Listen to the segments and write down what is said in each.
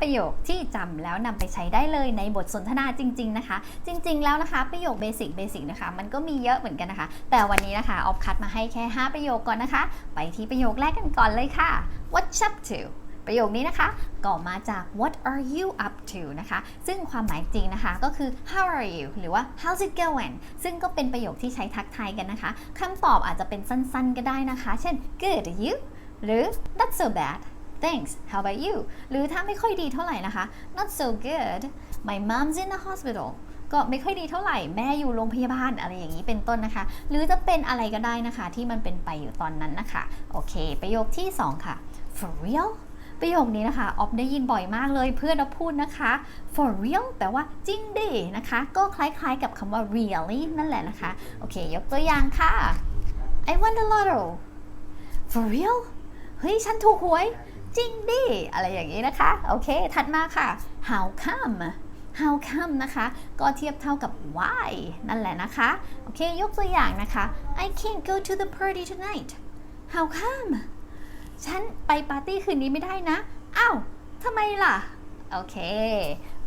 ประโยคที่จำแล้วนำไปใช้ได้เลยในบทสนทนาจริง ๆนะคะ จริง ๆ แล้วนะคะประโยคเบสิกเบสิกนะคะ มันก็มีเยอะเหมือนกันนะคะ แต่วันนี้นะคะออฟคัดมาให้แค่ 5 ประโยคก่อนนะคะ ไปที่ประโยคแรกกันก่อนเลยค่ะ What's up to ประโยคนี้นะคะก็มาจาก what are you up to นะคะ ซึ่งความหมายจริงนะคะก็คือ how are you หรือว่า how's it going ซึ่งก็เป็นประโยคที่ใช้ทักทายกันนะคะคำตอบอาจจะเป็นสั้นๆ ก็ได้นะคะ เช่น good you หรือ not so bad thanks how about you หรือถ้าไม่ค่อยดีเท่าไหร่นะคะ not so good my mom's in the hospital ก็ไม่ค่อยดีเท่าไหร่แม่อยู่โรงพยาบาลอะไรอย่างนี้เป็นต้นนะคะ หรือจะเป็นอะไรก็ได้นะคะ ที่มันเป็นไปอยู่ตอนนั้นนะคะ โอเค ประโยคที่ 2 ค่ะ for real ประโยคนี้นะคะออฟได้ยินบ่อยมากเลยเพื่อนเราพูดนะคะ for real แปลว่าจริงดินะคะ ก็คล้ายๆกับคำว่า really นั่นแหละนะคะ โอเค ยกตัวอย่างค่ะ I won the lotto for real เฮ้ย ฉันถูกหวย จริงดิ อะไรอย่างนี้นะคะ โอเค ถัดมาค่ะ how come how come นะคะ ก็เทียบเท่ากับ why นั่นแหละนะคะ โอเค ยกตัวอย่างนะคะ I can't go to the party tonight how come ฉันไปปาร์ตี้คืนนี้ไม่ได้นะ อ้าวทำไมล่ะ โอเค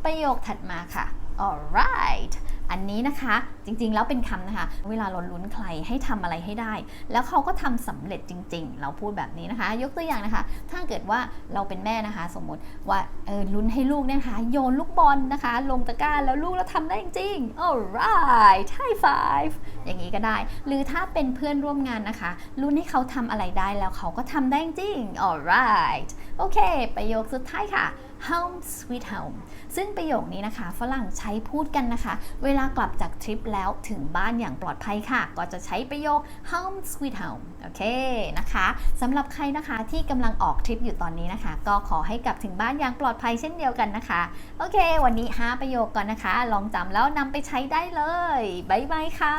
ประโยคถัดมาค่ะ alright นนี้นะคะ จริงๆ แล้วเป็นคำนะคะ เวลาเราลุ้นใครให้ทำอะไรให้ได้ แล้วเขาก็ทำสำเร็จจริง ๆ เราพูดแบบนี้นะคะ ยกตัวอย่างนะคะ ถ้าเกิดว่าเราเป็นแม่นะคะ สมมติว่าเออลุ้นให้ลูกเนี่ยนะคะ โยนลูกบอลนะคะ ลงตะกร้าแล้วลูกเราทำได้จริงๆ alright high five อย่างนี้ก็ได้ หรือถ้าเป็นเพื่อนร่วมงานนะคะลุ้นให้เขาทำอะไรได้แล้วเขาก็ทำได้จริง alright โอเค ประโยคสุดท้ายค่ะ home sweet home ซึ่งประโยคนี้นะคะ ฝรั่งใช้พูดกันนะคะ เวลากลับจากทริปแล้วถึงบ้านอย่างปลอดภัยค่ะ ก็จะใช้ประโยค home sweet home โอเคนะคะสำหรับใครนะคะที่กำลังออกทริปอยู่ตอนนี้นะคะ ก็ขอให้กลับถึงบ้านอย่างปลอดภัยเช่นเดียวกันนะคะ โอเค วันนี้ 5 ประโยคก่อนนะคะ ลองจำแล้วนำไปใช้ได้เลย บ๊ายบายค่ะ